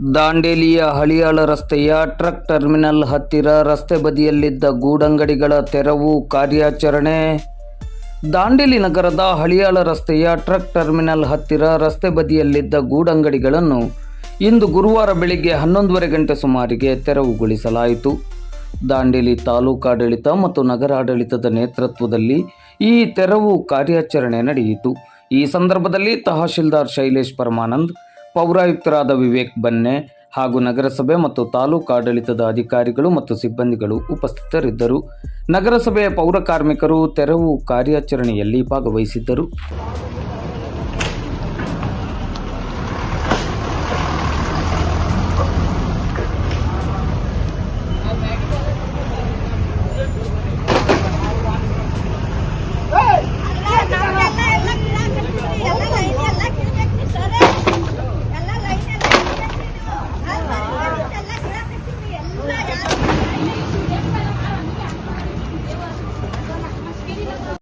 ದಾಂಡೇಲಿಯ ಹಳಿಯಾಳ ರಸ್ತೆಯ truck terminal ಹತ್ತಿರ ರಸ್ತೆ ಬದಿಯಲ್ಲಿದ್ದ ಗೂಡಂಗಡಿಗಳ ತೆರವು ಕಾರ್ಯಾಚರಣೆ. ದಾಂಡೇಲಿ ನಗರದ ಹಳಿಯಾಳ ರಸ್ತೆಯ ಟ್ರಕ್ ಟರ್ಮಿನಲ್ ಹತ್ತಿರ ರಸ್ತೆ ಬದಿಯಲ್ಲಿದ್ದ ಗೂಡಂಗಡಿಗಳನ್ನು ಇಂದು ಗುರುವಾರ ಬೆಳಿಗ್ಗೆ ಹನ್ನೊಂದುವರೆ ಗಂಟೆ ಸುಮಾರಿಗೆ ತೆರವುಗೊಳಿಸಲಾಯಿತು. ದಾಂಡೇಲಿ ತಾಲೂಕಾಡಳಿತ ಮತ್ತು ನಗರಾಡಳಿತದ ನೇತೃತ್ವದಲ್ಲಿ ಈ ತೆರವು ಕಾರ್ಯಾಚರಣೆ ನಡೆಯಿತು. ಈ ಸಂದರ್ಭದಲ್ಲಿ ತಹಶೀಲ್ದಾರ್ ಶೈಲೇಶ್ ಪರಮಾನಂದ್ ಪೌರಾಯುಕ್ತರಾದ ವಿವೇಕ್ ಬನ್ನೆ ಹಾಗೂ ನಗರಸಭೆ ಮತ್ತು ತಾಲೂಕಾಡಳಿತದ ಅಧಿಕಾರಿಗಳು ಮತ್ತು ಸಿಬ್ಬಂದಿಗಳು ಉಪಸ್ಥಿತರಿದ್ದರು. ನಗರಸಭೆಯ ಪೌರ ಕಾರ್ಮಿಕರು ತೆರವು ಕಾರ್ಯಾಚರಣೆಯಲ್ಲಿ ಭಾಗವಹಿಸಿದ್ದರು.